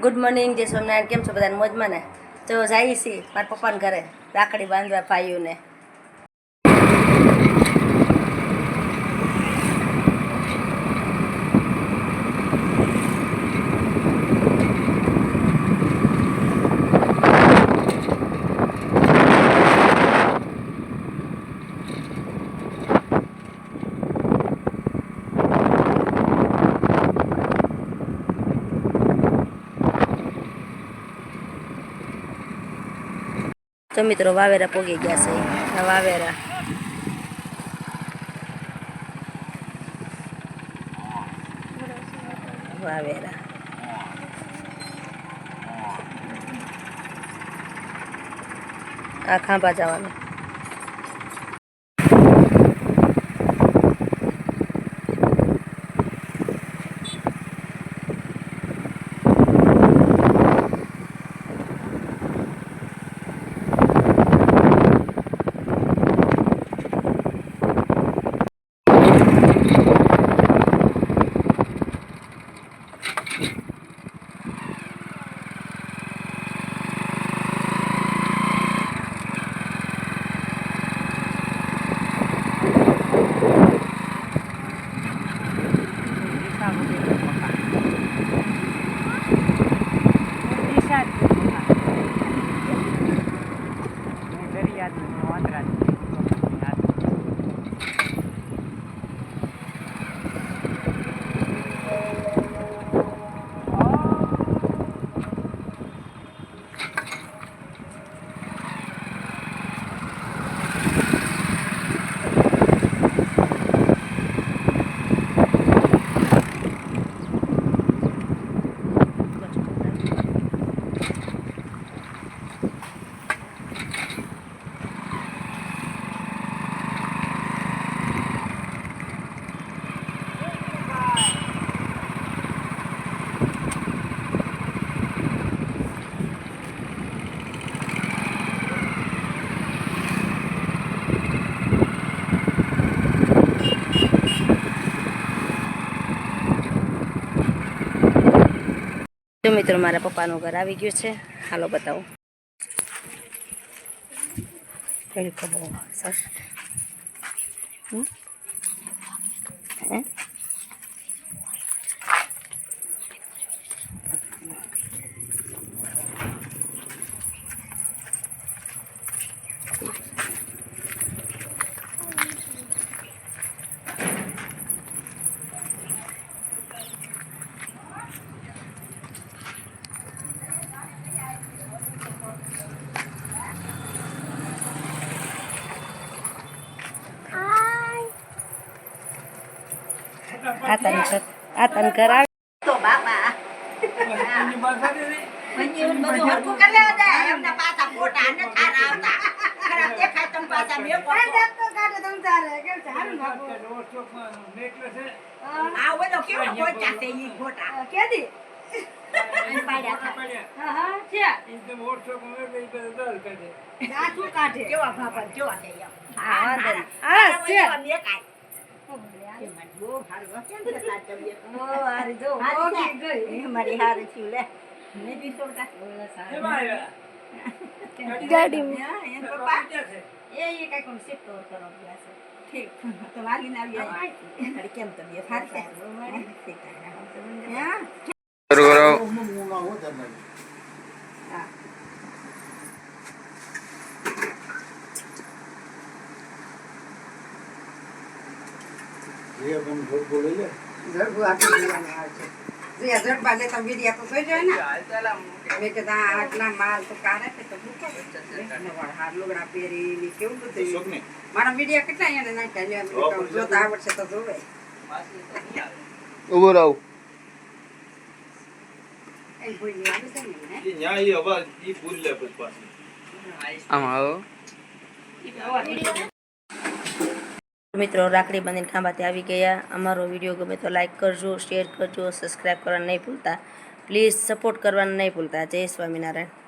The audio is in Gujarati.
ગુડ મોર્નિંગ જય સ્વામિનારાયણ. કેમ છો બધાને? મોજમાં ને? તો જઈએ છીએ મારા પપ્પાને ઘરે રાખડી બાંધવા ભાઈઓને. તો મિત્રો વાવેરા પોગી ગયા છે. વાવેરા. વાવેરા. આ ખાંભા જવાનું. જો મિત્રો મારા પપ્પાનું ઘર આવી ગયું છે હાલો બતાવો બહુ સર હમ? હે? આ તને આ તને ઘર આવે તો બાપા? હતા. કેવા બાપા કેવા છે. કેમ તબિયત સારી છે હા હા જરબુ આટલું જોવાનું આવે છે. જે જરબા લેતા વીડિયા તો જોઈ જાય ને. મેં કીધું આ આટલા માલ તો કાઢે છે તો શું કરે? નવા હાર લુગડા પહેરી ને કેવું બધું. મારા વીડિયા કેટલા જોતા આવડશે તો જોવે. ઊભો રહો. આમાં આવો. મિત્રો, રાખડી બાંધીને ખાંભાથી આવી ગયા. અમારો વીડિયો ગમે તો લાઈક કરજો શેર કરજો સબસ્ક્રાઈબ કરવાનું નહીં ભૂલતા. પ્લીઝ સપોર્ટ કરવાનું નહીં ભૂલતા. જય સ્વામિનારાયણ.